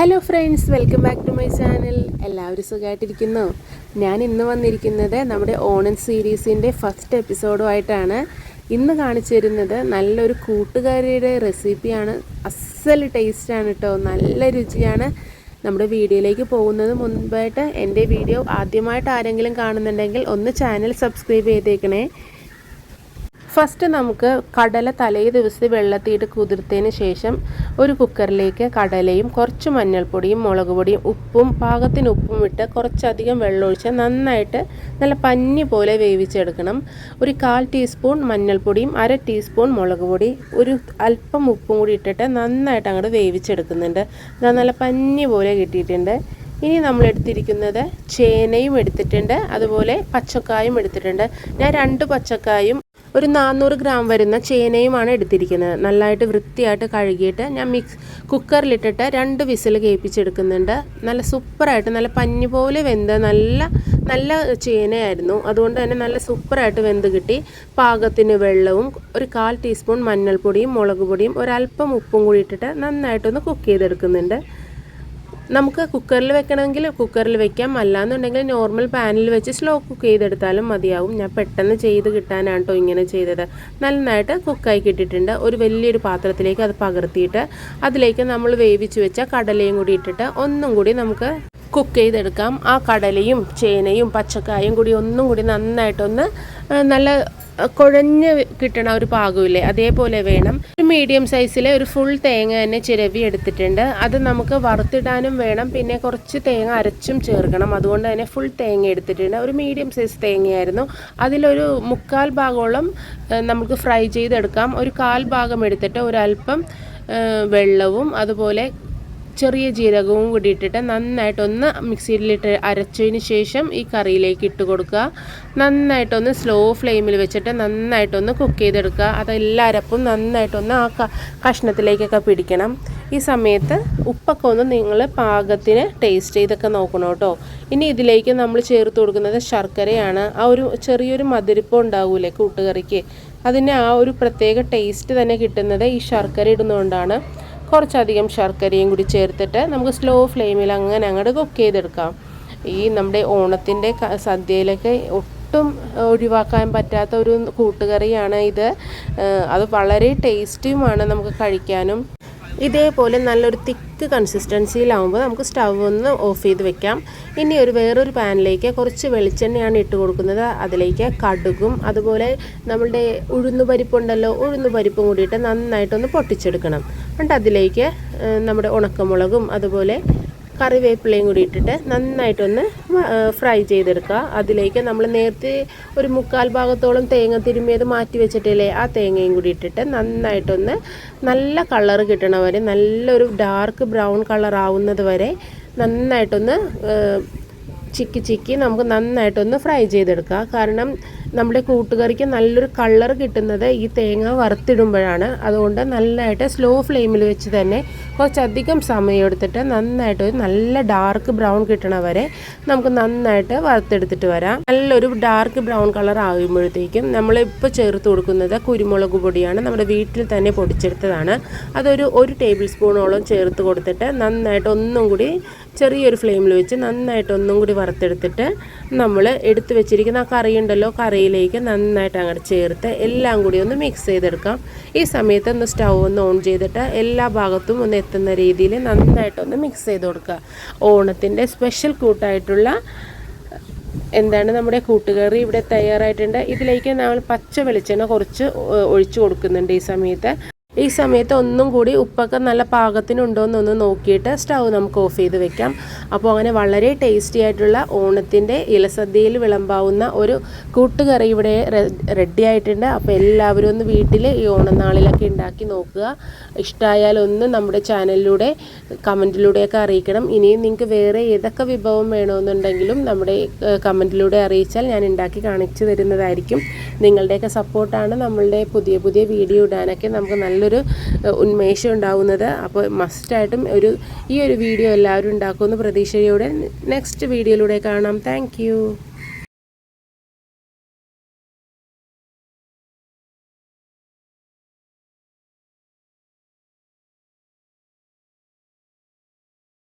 Hello friends welcome back to my channel എല്ലാവരും സുഖമായിട്ടിരിക്കുന്നു. ഞാൻ ഇന്ന് വന്നിരിക്കുന്നത് നമ്മുടെ ഓണം സീരീസിന്റെ ഫസ്റ്റ് എപ്പിസോഡുമായിട്ടാണ് ഇന്ന് കാണിച്ചു തരുന്നത് നല്ലൊരു കൂട്ടുകാരിയുടെ റെസിപ്പിയാണ് അസൽ ടേസ്റ്റാണ് കേട്ടോ നല്ല രുചിയാണ് നമ്മുടെ വീഡിയോയിലേക്ക് പോകുന്നത്. മുൻപായിട്ട് എന്റെ വീഡിയോ ആദ്യമായിട്ട് ആരെങ്കിലും കാണുന്നുണ്ടെങ്കിൽ ഒന്ന് ചാനൽ സബ്സ്ക്രൈബ് ചെയ്തേക്കണേ. ഫസ്റ്റ് നമുക്ക് കടല തലേ ദിവസം വെള്ളത്തിയിട്ട് കുതിർത്തതിന് ശേഷം ഒരു കുക്കറിലേക്ക് കടലയും കുറച്ച് മഞ്ഞൾപ്പൊടിയും മുളക് പൊടിയും ഉപ്പും പാകത്തിന് ഉപ്പും ഇട്ട് കുറച്ചധികം വെള്ളമൊഴിച്ച് നന്നായിട്ട് നല്ല പഞ്ഞി പോലെ വേവിച്ചെടുക്കണം. ഒരു കാൽ ടീസ്പൂൺ മഞ്ഞൾപ്പൊടിയും അര ടീസ്പൂൺ മുളക് പൊടി ഒരു അല്പം ഉപ്പും കൂടി ഇട്ടിട്ട് നന്നായിട്ട് അങ്ങോട്ട് വേവിച്ചെടുക്കുന്നുണ്ട്. നല്ല പഞ്ഞി പോലെ കിട്ടിയിട്ടുണ്ട്. ഇനി നമ്മൾ എടുത്തിരിക്കുന്നത് ചേനയും എടുത്തിട്ടുണ്ട് അതുപോലെ പച്ചക്കായും എടുത്തിട്ടുണ്ട്. ഞാൻ രണ്ട് പച്ചക്കായും ഒരു നാനൂറ് ഗ്രാം വരുന്ന ചേനയുമാണ് എടുത്തിരിക്കുന്നത്. നല്ലതായിട്ട് വൃത്തിയായിട്ട് കഴുകിയിട്ട് ഞാൻ മിക്സ് കുക്കറിലിട്ടിട്ട് രണ്ട് വിസിൽ കേൾപ്പിച്ചെടുക്കുന്നുണ്ട്. നല്ല സൂപ്പറായിട്ട് നല്ല പഞ്ഞു പോലെ വെന്ത് നല്ല നല്ല ചേനയായിരുന്നു. അതുകൊണ്ട് തന്നെ നല്ല സൂപ്പറായിട്ട് വെന്ത് കിട്ടി. പാകത്തിന് വെള്ളവും ഒരു കാൽ ടീസ്പൂൺ മഞ്ഞൾപ്പൊടിയും മുളക് പൊടിയും ഒരല്പം ഉപ്പും കൂടി ഇട്ടിട്ട് നന്നായിട്ടൊന്ന് കുക്ക് ചെയ്തെടുക്കുന്നുണ്ട്. നമുക്ക് കുക്കറിൽ വെക്കണമെങ്കിൽ കുക്കറിൽ വെക്കാം. അല്ലാന്നുണ്ടെങ്കിൽ നോർമൽ പാനിൽ വെച്ച് സ്ലോ കുക്ക് ചെയ്തെടുത്താലും മതിയാവും. ഞാൻ പെട്ടെന്ന് ചെയ്ത് കിട്ടാനാണ് കേട്ടോ ഇങ്ങനെ ചെയ്തത്. നന്നായിട്ട് കുക്കായി കിട്ടിയിട്ടുണ്ട്. ഒരു വലിയൊരു പാത്രത്തിലേക്ക് അത് പകർത്തിയിട്ട് അതിലേക്ക് നമ്മൾ വേവിച്ച് വെച്ച കടലയും കൂടി ഇട്ടിട്ട് ഒന്നും കൂടി നമുക്ക് കുക്ക് ചെയ്തെടുക്കാം. ആ കടലയും ചേനയും പച്ചക്കായും കൂടി ഒന്നും കൂടി നന്നായിട്ടൊന്ന് നല്ല കുഴഞ്ഞ് കിട്ടണ ഒരു പാകമില്ലേ? അതേപോലെ വേണം. ഒരു മീഡിയം സൈസിലെ ഒരു ഫുൾ തേങ്ങ തന്നെ ചിരവി എടുത്തിട്ടുണ്ട്. അത് നമുക്ക് വറുത്തിടാനും വേണം. പിന്നെ കുറച്ച് തേങ്ങ അരച്ചും ചേർക്കണം. അതുകൊണ്ട് തന്നെ ഫുൾ തേങ്ങ എടുത്തിട്ടുണ്ട്. ഒരു മീഡിയം സൈസ് തേങ്ങയായിരുന്നു. അതിലൊരു മുക്കാൽ ഭാഗോളം നമുക്ക് ഫ്രൈ ചെയ്തെടുക്കാം. ഒരു കാൽ ഭാഗം എടുത്തിട്ട് ഒരല്പം വെള്ളവും അതുപോലെ ചെറിയ ജീരകവും കൂടി ഇട്ടിട്ട് നന്നായിട്ടൊന്ന് മിക്സിയിലിട്ട് അരച്ചതിന് ശേഷം ഈ കറിയിലേക്ക് ഇട്ട് കൊടുക്കുക. നന്നായിട്ടൊന്ന് സ്ലോ ഫ്ലെയിമിൽ വെച്ചിട്ട് നന്നായിട്ടൊന്ന് കുക്ക് ചെയ്തെടുക്കുക. അതെല്ലാ അരപ്പും നന്നായിട്ടൊന്ന് ആ കഷ്ണത്തിലേക്കൊക്കെ പിടിക്കണം. ഈ സമയത്ത് ഉപ്പൊക്കെ ഒന്ന് നിങ്ങൾ പാകത്തിന് ടേസ്റ്റ് ചെയ്തൊക്കെ നോക്കണം കേട്ടോ. ഇനി ഇതിലേക്ക് നമ്മൾ ചേർത്ത് കൊടുക്കുന്നത് ശർക്കരയാണ്. ആ ഒരു ചെറിയൊരു മധുരിപ്പം ഉണ്ടാവൂലേ കൂട്ടുകറിക്ക്? അതിന് ആ ഒരു പ്രത്യേക ടേസ്റ്റ് തന്നെ കിട്ടുന്നത് ഈ ശർക്കര ഇടുന്നതുകൊണ്ടാണ്. കുറച്ചധികം ശർക്കരയും കൂടി ചേർത്തിട്ട് നമുക്ക് സ്ലോ ഫ്ലെയിമിൽ അങ്ങനെ അങ്ങോട്ട് കുക്ക് ചെയ്തെടുക്കാം. ഈ നമ്മുടെ ഓണത്തിന്റെ സദ്യയിലൊക്കെ ഒട്ടും ഒഴിവാക്കാൻ പറ്റാത്ത ഒരു കൂട്ടുകറിയാണ് ഇത്. അത് വളരെ ടേസ്റ്റിയുമാണ് നമുക്ക് കഴിക്കാനും. ഇതേപോലെ നല്ലൊരു തിക്ക് കൺസിസ്റ്റൻസിയിലാവുമ്പോൾ നമുക്ക് സ്റ്റവ് ഒന്ന് ഓഫ് ചെയ്ത് വെക്കാം. ഇനി ഒരു വേറൊരു പാനിലേക്ക് കുറച്ച് വെളിച്ചെണ്ണയാണ് ഇട്ട് കൊടുക്കുന്നത്. അതിലേക്ക് കടുകും അതുപോലെ നമ്മളുടെ ഉഴുന്ന് പരിപ്പുണ്ടല്ലോ ഉഴുന്ന് പരിപ്പും കൂടിയിട്ട് നന്നായിട്ടൊന്ന് പൊട്ടിച്ചെടുക്കണം. എന്നിട്ട് അതിലേക്ക് നമ്മുടെ ഉണക്കമുളകും അതുപോലെ കറിവേപ്പിലയും കൂടി ഇട്ടിട്ട് നന്നായിട്ടൊന്ന് ഫ്രൈ ചെയ്തെടുക്കുക. അതിലേക്ക് നമ്മൾ നേരത്തെ ഒരു മുക്കാൽ ഭാഗത്തോളം തേങ്ങ തിരുമ്മിയത് മാറ്റി വെച്ചിട്ടില്ലേ ആ തേങ്ങയും കൂടി ഇട്ടിട്ട് നന്നായിട്ടൊന്ന് നല്ല കളർ കിട്ടണ വരെ നല്ലൊരു ഡാർക്ക് ബ്രൗൺ കളർ ആവുന്നത് വരെ നന്നായിട്ടൊന്ന് ചിക്കി ചിക്കി നമുക്ക് നന്നായിട്ടൊന്ന് ഫ്രൈ ചെയ്തെടുക്കുക കാരണം നമ്മുടെ കൂട്ടുകറിക്ക് നല്ലൊരു കളർ കിട്ടുന്നത് ഈ തേങ്ങ വറുത്തിടുമ്പോഴാണ്. അതുകൊണ്ട് നല്ലതായിട്ട് സ്ലോ ഫ്ലെയിമിൽ വെച്ച് തന്നെ കുറച്ചധികം സമയം എടുത്തിട്ട് നന്നായിട്ട് ഒരു നല്ല ഡാർക്ക് ബ്രൗൺ കിട്ടണ വരെ നമുക്ക് നന്നായിട്ട് വറുത്തെടുത്തിട്ട് വരാം. നല്ലൊരു ഡാർക്ക് ബ്രൗൺ കളർ ആകുമ്പോഴത്തേക്കും നമ്മളിപ്പോൾ ചേർത്ത് കൊടുക്കുന്നത് കുരുമുളക് പൊടിയാണ്. നമ്മുടെ വീട്ടിൽ തന്നെ പൊടിച്ചെടുത്തതാണ്. അതൊരു ഒരു ടേബിൾ സ്പൂണോളം ചേർത്ത് കൊടുത്തിട്ട് നന്നായിട്ട് ഒന്നും കൂടി ചെറിയൊരു ഫ്ലെയിമിൽ വെച്ച് നന്നായിട്ട് ഒന്നും കൂടി വറുത്തെടുത്തിട്ട് നമ്മൾ എടുത്തു വെച്ചിരിക്കുന്ന ആ കറി ഉണ്ടല്ലോ കറിയിലേക്ക് നന്നായിട്ട് അങ്ങോട്ട് ചേർത്ത് എല്ലാം കൂടി ഒന്ന് മിക്സ് ചെയ്തെടുക്കാം. ഈ സമയത്ത് ഒന്ന് സ്റ്റൗ ഒന്ന് ഓൺ ചെയ്തിട്ട് എല്ലാ ഭാഗത്തും ഒന്ന് എത്തുന്ന രീതിയിൽ നന്നായിട്ടൊന്ന് മിക്സ് ചെയ്ത് കൊടുക്കുക. ഓണത്തിന്റെ സ്പെഷ്യൽ കൂട്ടായിട്ടുള്ള എന്താണ് നമ്മുടെ കൂട്ടുകറി ഇവിടെ തയ്യാറായിട്ടുണ്ട്. ഇതിലേക്ക് നമ്മൾ പച്ച വെളിച്ചെണ്ണ കുറച്ച് ഒഴിച്ചു കൊടുക്കുന്നുണ്ട് ഈ സമയത്ത്. ഈ സമയത്ത് ഒന്നും കൂടി ഉപ്പൊക്കെ നല്ല പാകത്തിനുണ്ടോ എന്നൊന്ന് നോക്കിയിട്ട് സ്റ്റൗ നമുക്ക് ഓഫ് ചെയ്ത് വെക്കാം. അപ്പോൾ അങ്ങനെ വളരെ ടേസ്റ്റി ആയിട്ടുള്ള ഓണത്തിന്റെ ഇലസദ്യയിൽ വിളമ്പാവുന്ന ഒരു കൂട്ടുകറി ഇവിടെ റെഡി ആയിട്ടുണ്ട്. അപ്പോൾ എല്ലാവരും ഒന്ന് വീട്ടിൽ ഈ ഓണനാളിലൊക്കെ ഉണ്ടാക്കി നോക്കുക. ഇഷ്ടമായാൽ ഒന്ന് നമ്മുടെ ചാനലിലൂടെ കമന്റിലൂടെയൊക്കെ അറിയിക്കണം. ഇനിയും നിങ്ങൾക്ക് വേറെ ഏതൊക്കെ വിഭവം വേണമെന്നുണ്ടെങ്കിലും നമ്മുടെ കമന്റിലൂടെ അറിയിച്ചാൽ ഞാൻ ഉണ്ടാക്കി കാണിച്ചു തരുന്നതായിരിക്കും. നിങ്ങളുടെയൊക്കെ സപ്പോർട്ടാണ് നമ്മളുടെ പുതിയ പുതിയ വീഡിയോ ഇടാനൊക്കെ നമുക്ക് നല്ലൊരു ഉന്മേഷം ഉണ്ടാവുന്നത്. അപ്പോൾ മസ്റ്റായിട്ടും ഒരു ഈ ഒരു വീഡിയോ എല്ലാവരും ഉണ്ടാക്കുമെന്ന് പ്രതീക്ഷയോടെ നെക്സ്റ്റ് വീഡിയോയിലൂടെ കാണാം. താങ്ക്